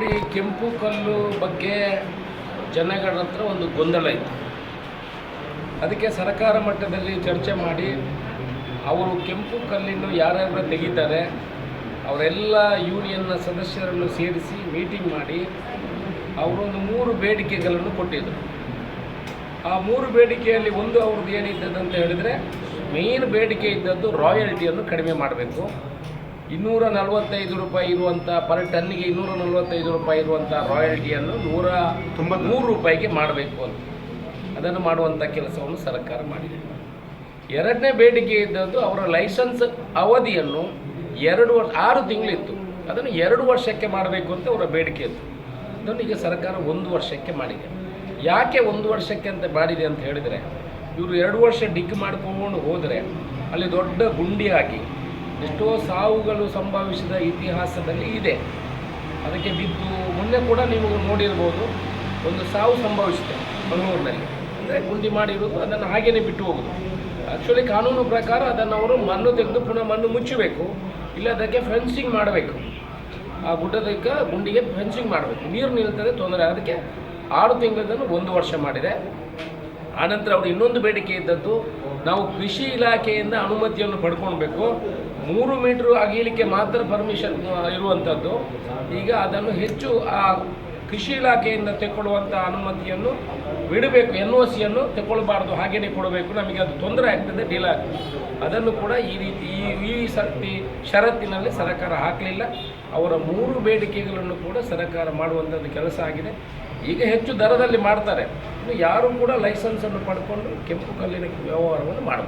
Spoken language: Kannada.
ನೋಡಿ, ಕೆಂಪು ಕಲ್ಲು ಬಗ್ಗೆ ಜನಗಳ ಹತ್ರ ಒಂದು ಗೊಂದಲ ಇತ್ತು. ಅದಕ್ಕೆ ಸರ್ಕಾರ ಮಟ್ಟದಲ್ಲಿ ಚರ್ಚೆ ಮಾಡಿ, ಅವರು ಕೆಂಪು ಕಲ್ಲಿನ ಯಾರ್ಯಾರು ತೆಗಿತಾರೆ, ಅವರೆಲ್ಲ ಯೂನಿಯನ್ನ ಸದಸ್ಯರನ್ನು ಸೇರಿಸಿ ಮೀಟಿಂಗ್ ಮಾಡಿ, ಅವರೊಂದು ಮೂರು ಬೇಡಿಕೆಗಳನ್ನು ಕೊಟ್ಟಿದ್ದರು ಆ ಮೂರು ಬೇಡಿಕೆಯಲ್ಲಿ ಒಂದು ಅವ್ರದ್ದು ಏನಿದ್ದದಂತ ಹೇಳಿದರೆ, ಮೇನ್ ಬೇಡಿಕೆ ಇದ್ದದ್ದು ರಾಯಲ್ಟಿಯನ್ನು ಕಡಿಮೆ ಮಾಡಬೇಕು. ಇನ್ನೂರ ನಲವತ್ತೈದು ರೂಪಾಯಿ ಇರುವಂಥ ಪರ್ ಟನ್ನಿಗೆ ಇನ್ನೂರ ನಲವತ್ತೈದು ರೂಪಾಯಿ ಇರುವಂಥ ರಾಯಲ್ಟಿಯನ್ನು ನೂರ ಮೂರು ರೂಪಾಯಿಗೆ ಮಾಡಬೇಕು ಅಂತ. ಅದನ್ನು ಮಾಡುವಂಥ ಕೆಲಸವನ್ನು ಸರ್ಕಾರ ಮಾಡಿದೆ. ಎರಡನೇ ಬೇಡಿಕೆ ಇದ್ದದ್ದು ಅವರ ಲೈಸೆನ್ಸ್ ಅವಧಿಯನ್ನು ಎರಡು ವರ್ಷ ಆರು ತಿಂಗಳಿತ್ತು. ಅದನ್ನು ಎರಡು ವರ್ಷಕ್ಕೆ ಮಾಡಬೇಕು ಅಂತ ಅವರ ಬೇಡಿಕೆ ಇತ್ತು. ಅದನ್ನು ಈಗ ಸರ್ಕಾರ ಒಂದು ವರ್ಷಕ್ಕೆ ಮಾಡಿದೆ. ಯಾಕೆ ಒಂದು ವರ್ಷಕ್ಕೆ ಅಂತ ಮಾಡಿದೆ ಅಂತ ಹೇಳಿದರೆ ಇವರು ಎರಡು ವರ್ಷ ಡಿಗ್ ಮಾಡ್ಕೊಂಡು ಹೋದರೆ ಅಲ್ಲಿ ದೊಡ್ಡ ಗುಂಡಿಯಾಗಿ ಎಷ್ಟೋ ಸಾವುಗಳು ಸಂಭವಿಸಿದ ಇತಿಹಾಸದಲ್ಲಿ ಇದೆ. ಅದಕ್ಕೆ ಬಿದ್ದು ಮೊನ್ನೆ ಕೂಡ ನೀವು ನೋಡಿರ್ಬೋದು, ಒಂದು ಸಾವು ಸಂಭವಿಸಿದೆ ಮಂಗಳೂರಿನಲ್ಲಿ. ಅಂದರೆ ಗುಂಡಿ ಮಾಡಿರೋದು, ಅದನ್ನು ಹಾಗೇನೆ ಬಿಟ್ಟು ಹೋಗೋದು. ಆ್ಯಕ್ಚುಲಿ ಕಾನೂನು ಪ್ರಕಾರ ಅದನ್ನು ಅವರು ಮಣ್ಣು ತೆಗೆದು ಪುನಃ ಮಣ್ಣು ಮುಚ್ಚಬೇಕು, ಇಲ್ಲ ಅದಕ್ಕೆ ಫೆನ್ಸಿಂಗ್ ಮಾಡಬೇಕು. ಆ ಗುಡ್ಡದಕ್ಕೆ ಗುಂಡಿಗೆ ಫೆನ್ಸಿಂಗ್ ಮಾಡಬೇಕು. ನೀರು ನಿಲ್ತದೆ ತೊಂದರೆ. ಅದಕ್ಕೆ ಆರು ತಿಂಗಳದನ್ನು ಒಂದು ವರ್ಷ ಮಾಡಿದೆ. ಆನಂತರ ಅವರು ಇನ್ನೊಂದು ಬೇಡಿಕೆ ಇದ್ದದ್ದು, ನಾವು ಕೃಷಿ ಇಲಾಖೆಯಿಂದ ಅನುಮತಿಯನ್ನು ಪಡ್ಕೊಳ್ಬೇಕು. ಮೂರು ಮೀಟ್ರ್ ಅಗೀಲಿಕ್ಕೆ ಮಾತ್ರ ಪರ್ಮಿಷನ್ ಇರುವಂಥದ್ದು ಈಗ ಅದನ್ನು ಹೆಚ್ಚು, ಆ ಕೃಷಿ ಇಲಾಖೆಯಿಂದ ತೆಕ್ಕೊಳ್ಳುವಂಥ ಅನುಮತಿಯನ್ನು ಬಿಡಬೇಕು, ಎನ್ ಒ ಸಿಯನ್ನು ತಗೊಳ್ಬಾರ್ದು ಹಾಗೇನೆ ಕೊಡಬೇಕು. ನಮಗೆ ಅದು ತೊಂದರೆ ಆಗ್ತದೆ, ಡೀಲ್ ಆಗ್ತದೆ. ಅದನ್ನು ಕೂಡ ಈ ರೀತಿ, ಈ ಈ ಸರ್ತಿ, ಷರತ್ತಿನಲ್ಲಿ ಸರ್ಕಾರ ಹಾಕಲಿಲ್ಲ. ಅವರ ಮೂರು ಬೇಡಿಕೆಗಳನ್ನು ಕೂಡ ಸರ್ಕಾರ ಮಾಡುವಂಥದ್ದು ಕೆಲಸ ಆಗಿದೆ. ಈಗ ಹೆಚ್ಚು ದರದಲ್ಲಿ ಮಾಡ್ತಾರೆ. ಇನ್ನು ಯಾರು ಕೂಡ ಲೈಸೆನ್ಸನ್ನು ಪಡ್ಕೊಂಡು ಕೆಂಪು ಕಲ್ಲಿನ ವ್ಯವಹಾರವನ್ನು ಮಾಡಬಹುದು